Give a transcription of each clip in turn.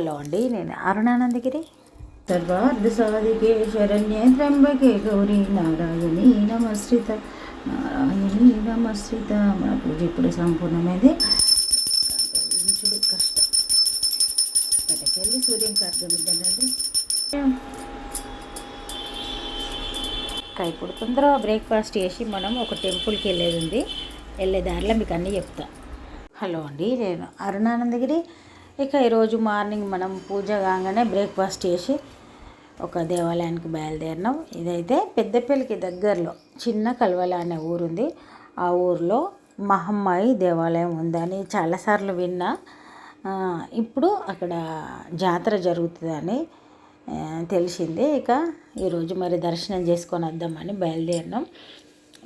Hello అండి నేను అరుణానందగిరి. సర్వార్థ సాధికే శరణ్యే త్ర్యంబకే గౌరీ నారాయణి నమస్కృత. నారాయణి నమస్కృత. మన పూజ ఇప్పుడు సంపూర్ణమైంది. కష్టం. కార్గమిద్దానండి ఇంకా ఇప్పుడు తొందరగా బ్రేక్ఫాస్ట్ చేసి మనం ఒక టెంపుల్కి వెళ్ళేది ఉంది. వెళ్ళే దారిలో మీకు అన్నీ చెప్తా. హలో అండి నేను అరుణానందగిరి. ఇక ఈరోజు మార్నింగ్ మనం పూజ కాగానే బ్రేక్ఫాస్ట్ చేసి ఒక దేవాలయానికి బయలుదేరినాం. ఇదైతే పెద్దపల్లికి దగ్గరలో చిన్న కల్వల అనే ఊరుంది. ఆ ఊరిలో మహమ్మాయి దేవాలయం ఉందని చాలాసార్లు విన్నా. ఇప్పుడు అక్కడ జాతర జరుగుతుందని తెలిసింది. ఇక ఈరోజు మరి దర్శనం చేసుకొని వద్దామని బయలుదేరినాం.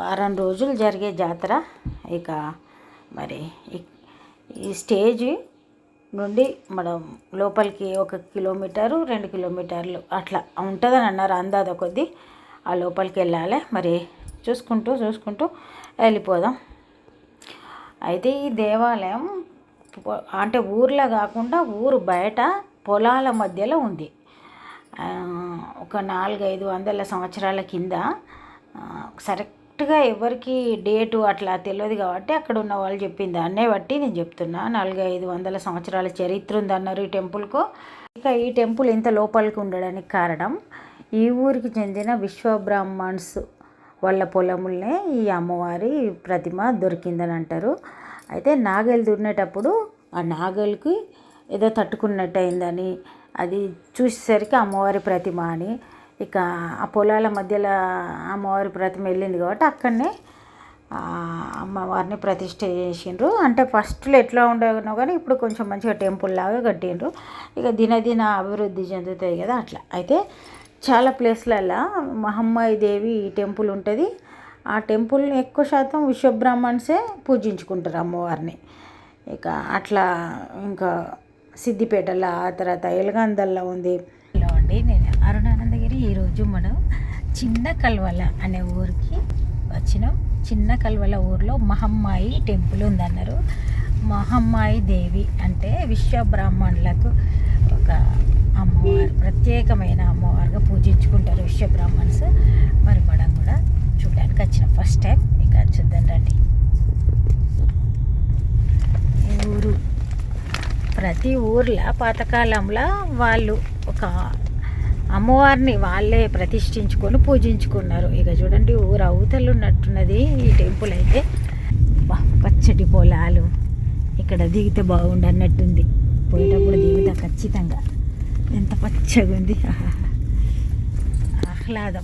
వారం రోజులు జరిగే జాతర. ఇక మరి ఈ స్టేజ్ నుండి మనం లోపలికి ఒక కిలోమీటరు రెండు కిలోమీటర్లు అట్లా ఉంటుందని అన్నారు. అందాద కొద్దీ ఆ లోపలికి వెళ్ళాలి. మరి చూసుకుంటూ చూసుకుంటూ వెళ్ళిపోదాం. అయితే ఈ దేవాలయం అంటే ఊర్లో కాకుండా ఊరు బయట పొలాల మధ్యలో ఉంది. ఒక నాలుగైదు వందల సంవత్సరాల కింద సరే కరెక్ట్గా ఎవరికి డేటు అట్లా తెలియదు కాబట్టి అక్కడ ఉన్న వాళ్ళు చెప్పింది. దాన్నే బట్టి నేను చెప్తున్నా. నాలుగైదు వందల సంవత్సరాల చరిత్ర ఉంది అన్నారు ఈ టెంపుల్కు. ఇక ఈ టెంపుల్ ఇంత లోపలికి ఉండడానికి కారణం ఈ ఊరికి చెందిన విశ్వబ్రాహ్మణ్స్ వాళ్ళ పొలములనే ఈ అమ్మవారి ప్రతిమ దొరికిందని అంటారు. అయితే నాగలి దున్నేటప్పుడు ఆ నాగలికి ఏదో తట్టుకున్నట్టు అయిందని అది చూసేసరికి అమ్మవారి ప్రతిమ అని ఇక ఆ పొలాల మధ్యలో అమ్మవారి ప్రతిమ వెళ్ళింది కాబట్టి అక్కడనే అమ్మవారిని ప్రతిష్ట చేసిండ్రు. అంటే ఫస్ట్లో ఎట్లా ఉండేనో కానీ ఇప్పుడు కొంచెం మంచిగా టెంపుల్ లాగా కట్టిండ్రు. ఇక దినదిన అభివృద్ధి చెందుతాయి కదా అట్లా. అయితే చాలా ప్లేస్లలో మహమ్మాయి దేవి టెంపుల్ ఉంటుంది. ఆ టెంపుల్ని ఎక్కువ శాతం విశ్వబ్రాహ్మణ్సే పూజించుకుంటారు అమ్మవారిని. ఇక అట్లా ఇంకా సిద్దిపేటలో ఆ తర్వాత ఎలగందల్లో ఉంది. అండి నేను ఈరోజు మనం చిన్న కల్వల అనే ఊరికి వచ్చినాం. చిన్న కల్వల ఊరిలో మహమ్మాయి టెంపుల్ ఉందన్నారు. మహమ్మాయి దేవి అంటే విశ్వబ్రాహ్మణులకు ఒక అమ్మవారు ప్రత్యేకమైన అమ్మవారుగా పూజించుకుంటారు విశ్వబ్రాహ్మణ్స్ మరి మనం కూడా చూడడానికి వచ్చిన. ఫస్ట్ టైం ఇక్కడ చూద్దాం రండి. ఊరు ప్రతి ఊర్లో పాతకాలంలో వాళ్ళు ఒక అమ్మవారిని వాళ్ళే ప్రతిష్ఠించుకొని పూజించుకున్నారు. ఇక చూడండి ఊరు అవతలు ఉన్నట్టున్నది ఈ టెంపుల్ అయితే. పచ్చటి పొలాలు. ఇక్కడ దిగితే బాగుండు అన్నట్టుంది. పోయేటప్పుడు దిగుతా ఖచ్చితంగా. ఎంత పచ్చగా ఉంది. ఆహా. ఆహ్లాదం.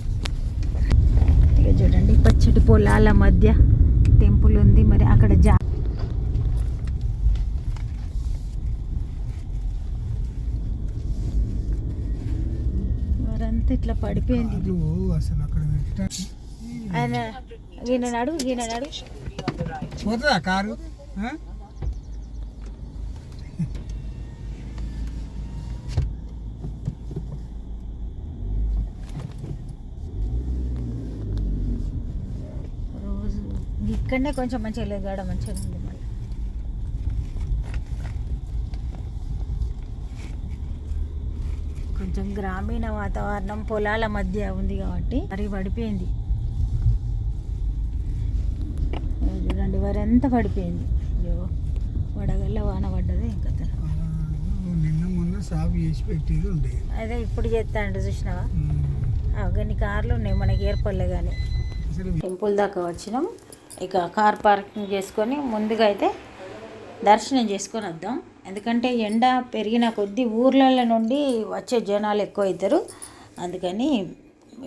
ఇక చూడండి పచ్చటి పొలాల మధ్య టెంపుల్ ఉంది. మరి అక్కడ జా మరంతా ఇట్లా పడిపోయింది. ఆయన ఈయన నడు ఈయన నడు. పోతుందా కారు? రోజు ఇక్కడనే కొంచెం మంచిగా లేగాడ మంచిగా ఉంది మళ్ళీ కొంచెం గ్రామీణ వాతావరణం పొలాల మధ్య ఉంది కాబట్టి మరి పడిపోయింది. చూడండి వరి అంతా పడిపోయింది. అయ్యో వడగల్ల వాన పడ్డది ఇంకా నిన్న మొన్న సాగు చేసి పెట్టేది అదే ఇప్పుడు చేస్తాండు చూసినావా? ఉమ్. అవన్నీ కార్లు ఉన్నాయి మనకి ఏర్పడలే కానీ టెంపుల్ దాకా వచ్చినాం. ఇక కార్ పార్కింగ్ చేసుకొని ముందుగా అయితే దర్శనం చేసుకొని వద్దాం. ఎందుకంటే ఎండ పెరిగిన కొద్దీ ఊర్లలో నుండి వచ్చే జనాలు ఎక్కువ అవుతారు అందుకని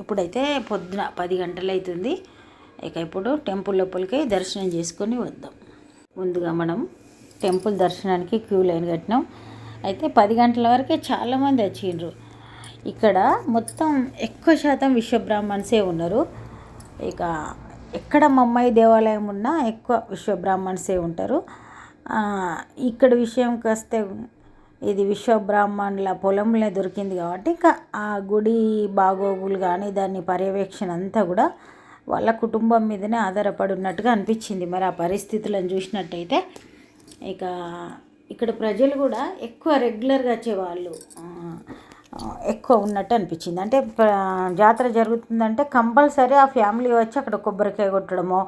ఇప్పుడైతే పొద్దున పది గంటలు అవుతుంది ఇక ఇప్పుడు టెంపుల్ లోపలికి దర్శనం చేసుకొని వద్దాం. ముందుగా మనం టెంపుల్ దర్శనానికి క్యూ లైన్ కట్టినాం. అయితే పది గంటల వరకే చాలామంది వచ్చిండ్రు. ఇక్కడ మొత్తం ఎక్కువ శాతం విశ్వబ్రాహ్మణ్సే ఉన్నారు. ఇక ఎక్కడ మమ్మాయి దేవాలయం ఉన్నా ఎక్కువ విశ్వబ్రాహ్మణ్సే ఉంటారు. ఇక్కడ విషయంకి వస్తే ఇది విశ్వబ్రాహ్మణుల పొలంలో దొరికింది కాబట్టి ఇంకా ఆ గుడి బాగోగులు కానీ దాన్ని పర్యవేక్షణ అంతా కూడా వాళ్ళ కుటుంబం మీదనే ఆధారపడి ఉన్నట్టుగా అనిపించింది. మరి ఆ పరిస్థితులను చూసినట్టయితే ఇక ఇక్కడ ప్రజలు కూడా ఎక్కువ రెగ్యులర్గా వచ్చేవాళ్ళు ఎక్కువ ఉన్నట్టు అనిపించింది. అంటే జాతర జరుగుతుందంటే కంపల్సరీ ఆ ఫ్యామిలీ వచ్చి అక్కడ కొబ్బరికాయ కొట్టడమో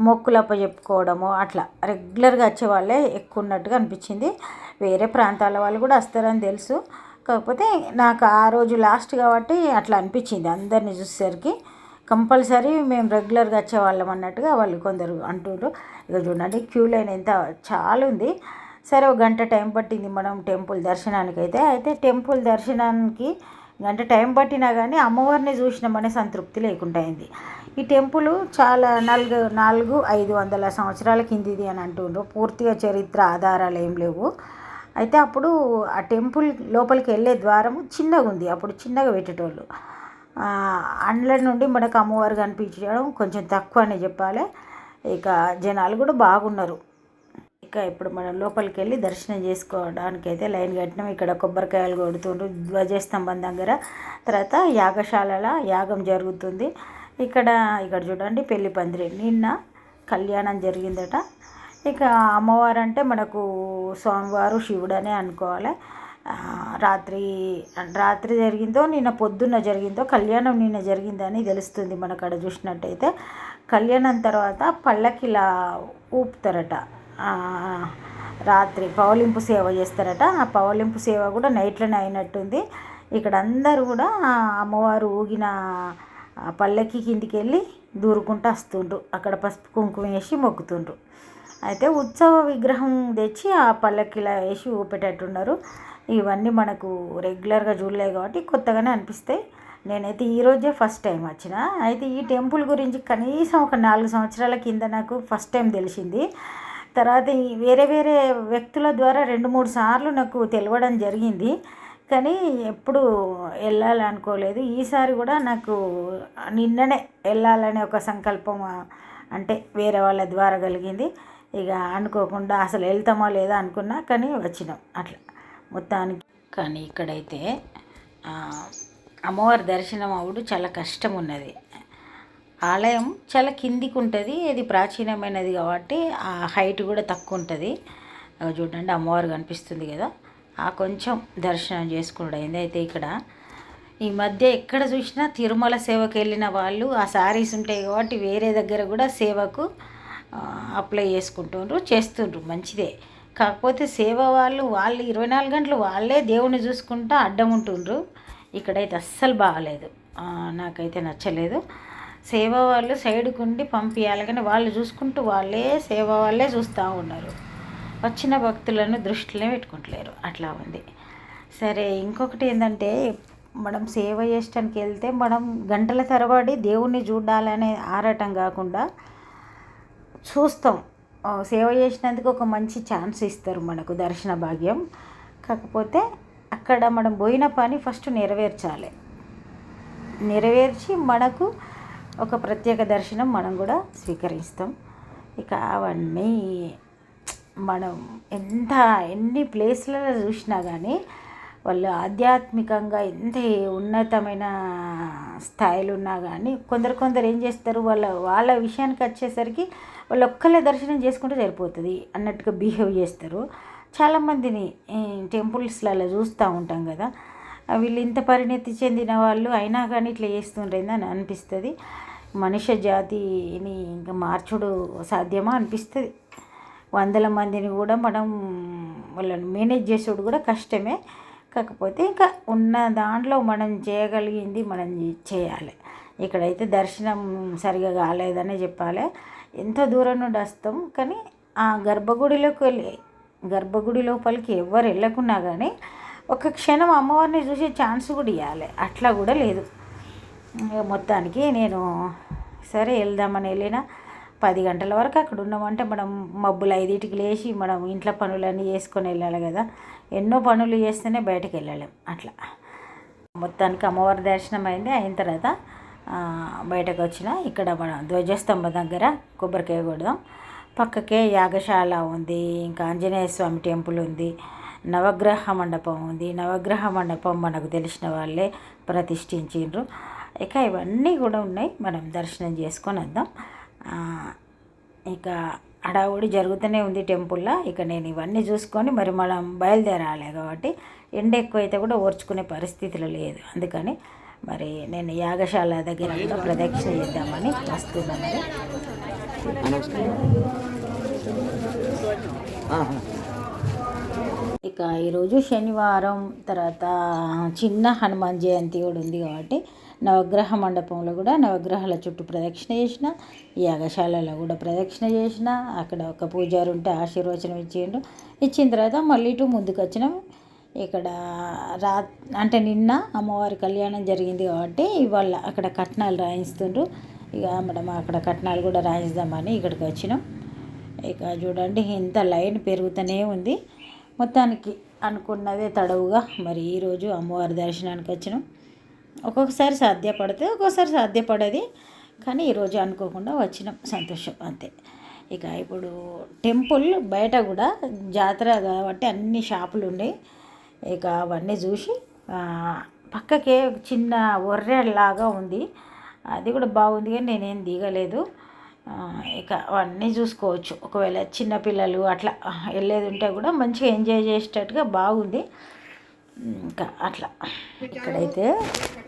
మొక్కులప్ప చెప్పుకోవడము అట్లా. రెగ్యులర్గా వచ్చేవాళ్ళే ఎక్కువ ఉన్నట్టుగా అనిపించింది. వేరే ప్రాంతాల వాళ్ళు కూడా వస్తారని తెలుసు. కాకపోతే నాకు ఆ రోజు లాస్ట్ కాబట్టి అట్లా అనిపించింది అందరిని చూసేసరికి. కంపల్సరీ మేము రెగ్యులర్గా వచ్చేవాళ్ళం అన్నట్టుగా వాళ్ళు కొందరు అంటుండ్రు. ఇక చూడండి క్యూ లైన్ ఎంత చాలా ఉంది సరే ఒక గంట టైం పట్టింది మనం టెంపుల్ దర్శనానికి అయితే అయితే టెంపుల్ దర్శనానికి గంట టైం పట్టినా కానీ అమ్మవారిని చూసినామనే సంతృప్తి లేకుండా అయింది. ఈ టెంపుల్ చాలా నాలుగు నాలుగు ఐదు వందల సంవత్సరాల కిందిది అని అంటుండ్రు. పూర్తిగా చరిత్ర ఆధారాలు ఏం లేవు. అయితే అప్పుడు ఆ టెంపుల్ లోపలికి వెళ్ళే ద్వారము చిన్నగా ఉంది. అప్పుడు చిన్నగా పెట్టేటోళ్ళు. అండ్ల నుండి మనకు అమ్మవారు కనిపించడం కొంచెం తక్కువ అని చెప్పాలి. ఇక జనాలు కూడా బాగున్నారు. ఇంకా ఇప్పుడు మనం లోపలికి వెళ్ళి దర్శనం చేసుకోవడానికి అయితే లైన్ కట్టినాం. ఇక్కడ కొబ్బరికాయలు కొడుతుండ్రు. ధ్వజస్తంభం దగ్గర తర్వాత యాగశాలల యాగం జరుగుతుంది. ఇక్కడ ఇక్కడ చూడండి పెళ్ళి పందిరి. నిన్న కళ్యాణం జరిగిందట. ఇక అమ్మవారు అంటే మనకు స్వామివారు శివుడనే అనుకోవాలి. రాత్రి రాత్రి జరిగిందో నిన్న పొద్దున్న జరిగిందో కళ్యాణం నిన్న జరిగిందని తెలుస్తుంది మనకు అక్కడ చూసినట్టయితే. కళ్యాణం తర్వాత పల్లకిలా ఊపుతారట. రాత్రి పవలింపు సేవ చేస్తారట. ఆ పవలింపు సేవ కూడా నైట్లోనే అయినట్టుంది. ఇక్కడ అందరూ కూడా అమ్మవారు ఊగిన ఆ పల్లకి కిందికి వెళ్ళి దూరుకుంటూ వస్తుండ్రు. అక్కడ పసుపు కుంకుమ వేసి మొక్కుతుండ్రు. అయితే ఉత్సవ విగ్రహం తెచ్చి ఆ పల్లకిలా వేసి ఊపేటట్టున్నారు. ఇవన్నీ మనకు రెగ్యులర్గా చూడలేదు కాబట్టి కొత్తగానే అనిపిస్తాయి. నేనైతే ఈరోజే ఫస్ట్ టైం వచ్చిన. అయితే ఈ టెంపుల్ గురించి కనీసం ఒక నాలుగు సంవత్సరాల కింద నాకు ఫస్ట్ టైం తెలిసింది. తర్వాత ఈ వేరే వేరే వ్యక్తుల ద్వారా రెండు మూడు సార్లు నాకు తెలవడం జరిగింది. కానీ ఎప్పుడు వెళ్ళాలనుకోలేదు. ఈసారి కూడా నాకు నిన్ననే వెళ్ళాలనే ఒక సంకల్పం అంటే వేరే వాళ్ళ ద్వారా కలిగింది. ఇక అనుకోకుండా అసలు వెళ్తామో లేదా అనుకున్నా కానీ వచ్చినాం అట్లా మొత్తానికి. కానీ ఇక్కడైతే అమ్మవారి దర్శనం అవుడు చాలా కష్టం ఉన్నది. ఆలయం చాలా కిందికి ఉంటుంది ఇది ప్రాచీనమైనది కాబట్టి ఆ హైట్ కూడా తక్కువ ఉంటుంది చూడండి అమ్మవారు కనిపిస్తుంది కదా. ఆ కొంచెం దర్శనం చేసుకున్నాడు అయింది. అయితే ఇక్కడ ఈ మధ్య ఎక్కడ చూసినా తిరుమల సేవకు వెళ్ళిన వాళ్ళు ఆ శారీస్ ఉంటాయి కాబట్టి వేరే దగ్గర కూడా సేవకు అప్లై చేసుకుంటుండ్రు చేస్తుండ్రు. మంచిదే. కాకపోతే సేవ వాళ్ళు వాళ్ళు ఇరవై నాలుగు గంటలు వాళ్ళే దేవుని చూసుకుంటూ అడ్డం ఉంటుండ్రు. ఇక్కడైతే అస్సలు బాగలేదు. నాకైతే నచ్చలేదు. సేవ వాళ్ళు సైడ్కి ఉండి పంపించాలి కానీ వాళ్ళు చూసుకుంటూ వాళ్ళే సేవ వాళ్ళే చూస్తూ ఉన్నారు. వచ్చిన భక్తులను దృష్టిలో పెట్టుకుంటలేరు. అట్లా ఉంది. సరే ఇంకొకటి ఏంటంటే మనం సేవ చేయడానికి వెళ్తే మనం గంటల తరబడి దేవుణ్ణి చూడాలనే ఆరాటం కాకుండా చూస్తాం. సేవ చేసినందుకు ఒక మంచి ఛాన్స్ ఇస్తారు మనకు దర్శన భాగ్యం. కాకపోతే అక్కడ మనం పోయిన పని ఫస్ట్ నెరవేర్చాలి. నెరవేర్చి మనకు ఒక ప్రత్యేక దర్శనం మనం కూడా స్వీకరిస్తాం. ఇక అవన్నీ మనం ఎంత ఎన్ని ప్లేస్లలో చూసినా కానీ వాళ్ళు ఆధ్యాత్మికంగా ఎంత ఉన్నతమైన స్థాయిలు ఉన్నా కానీ కొందరు కొందరు ఏం చేస్తారు వాళ్ళ వాళ్ళ విషయానికి వచ్చేసరికి వాళ్ళు ఒక్కళ్ళే దర్శనం చేసుకుంటే సరిపోతుంది అన్నట్టుగా బిహేవ్ చేస్తారు. చాలామందిని టెంపుల్స్లలో చూస్తూ ఉంటాం కదా వీళ్ళు ఇంత పరిణతి చెందిన వాళ్ళు అయినా కానీ ఇట్లా చేస్తుండ్రేందని అనిపిస్తుంది. మనుష్య జాతిని ఇంకా మార్చుడు సాధ్యమా అనిపిస్తుంది. వందల మందిని కూడా మనం వాళ్ళని మేనేజ్ చేసేది కూడా కష్టమే. కాకపోతే ఇంకా ఉన్న దాంట్లో మనం చేయగలిగింది మనం చేయాలి. ఇక్కడైతే దర్శనం సరిగా కాలేదనే చెప్పాలి. ఎంతో దూరం నుండి వస్తాం కానీ ఆ గర్భగుడిలోకి వెళ్ళి గర్భగుడి లోపలికి ఎవరు వెళ్ళకున్నా కానీ ఒక క్షణం అమ్మవారిని చూసే ఛాన్స్ కూడా ఇవ్వాలి అట్లా కూడా లేదు. మొత్తానికి నేను సరే వెళ్దామని వెళ్ళిన పది గంటల వరకు అక్కడ ఉన్నామంటే మనం మబ్బులు ఐదింటికి లేచి మనం ఇంట్లో పనులన్నీ చేసుకొని వెళ్ళాలి కదా. ఎన్నో పనులు చేస్తేనే బయటకు వెళ్ళలేం. అట్లా. మొత్తానికి అమ్మవారి దర్శనం అయింది. అయిన తర్వాత బయటకు వచ్చిన ఇక్కడ మన ధ్వజస్తంభం దగ్గర కొబ్బరికాయ కొడదాం. పక్కకే యాగశాల ఉంది. ఇంకా ఆంజనేయ స్వామి టెంపుల్ ఉంది. నవగ్రహ మండపం ఉంది. నవగ్రహ మండపం మనకు తెలిసిన వాళ్ళే ప్రతిష్ఠించిండ్రు. ఇక ఇవన్నీ కూడా ఉన్నాయి. మనం దర్శనం చేసుకొని వద్దాం. ఇక హడావుడి జరుగుతూనే ఉంది టెంపుల్లో. ఇక నేను ఇవన్నీ చూసుకొని మరి మనం బయలుదేరాలి కాబట్టి ఎండ ఎక్కువైతే కూడా ఓర్చుకునే పరిస్థితులు లేదు. అందుకని మరి నేను యాగశాల దగ్గర కూడా ప్రదక్షిణ చేద్దామని వస్తున్నాను ఇక ఈరోజు శనివారం తర్వాత చిన్న హనుమాన్ జయంతి కూడా ఉంది కాబట్టి నవగ్రహ మండపంలో కూడా నవగ్రహాల చుట్టూ ప్రదక్షిణ చేసిన యాగశాలలో కూడా ప్రదక్షిణ చేసిన అక్కడ ఒక పూజారు ఉంటే ఆశీర్వచనం ఇచ్చిండు ఇచ్చిన తర్వాత మళ్ళీ ఇటు ముందుకు వచ్చినాం. ఇక్కడ రా అంటే నిన్న అమ్మవారి కళ్యాణం జరిగింది కాబట్టి ఇవాళ అక్కడ కట్నాలు రాయిస్తుండ్రు. ఇక మనం అక్కడ కట్నాలు కూడా రాయిద్దామని ఇక్కడికి వచ్చినాం. ఇక చూడండి ఇంత లైన్ పెరుగుతూనే ఉంది. మొత్తానికి అనుకున్నదే తడవుగా. మరి ఈరోజు అమ్మవారి దర్శనానికి వచ్చినాం. ఒక్కొక్కసారి సాధ్యపడితే ఒక్కొక్కసారి సాధ్యపడేది. కానీ ఈరోజు అనుకోకుండా వచ్చినాం సంతోషం అంతే. ఇక ఇప్పుడు టెంపుల్ బయట కూడా జాతర కాబట్టి అన్ని షాపులు ఉన్నాయి ఇక అవన్నీ చూసి పక్కకే చిన్న ఒర్రెలాగా ఉంది. అది కూడా బాగుంది కానీ నేనేం దిగలేదు. ఇక అవన్నీ చూసుకోవచ్చు. ఒకవేళ చిన్నపిల్లలు అట్లా వెళ్ళేది ఉంటే కూడా మంచిగా ఎంజాయ్ చేసేటట్టుగా బాగుంది. ఇంకా అట్లా. ఇక్కడైతే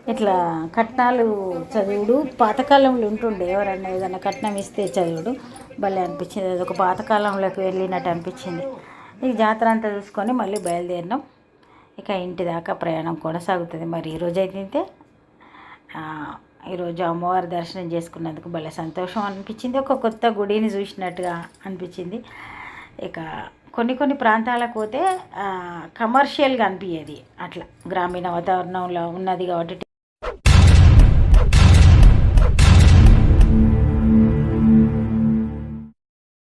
ఇట్లా కట్నాలు చదువుడు. పాతకాలంలో ఉంటుండే ఎవరన్నా ఏదైనా కట్నం ఇస్తే చదువుడు. భలే అనిపించింది. అది ఒక పాతకాలంలోకి వెళ్ళినట్టు అనిపించింది. ఈ జాతర అంతా చూసుకొని మళ్ళీ బయలుదేరినాం. ఇక ఇంటి దాకా ప్రయాణం కొనసాగుతుంది. మరి ఈరోజు అయితే ఈరోజు అమ్మవారి దర్శనం చేసుకున్నందుకు భలే సంతోషం అనిపించింది. ఒక కొత్త గుడిని చూసినట్టుగా అనిపించింది. ఇక కొన్ని కొన్ని ప్రాంతాలకు పోతే కమర్షియల్గా అనిపించేది అట్లా గ్రామీణ వాతావరణంలో ఉన్నది కాబట్టి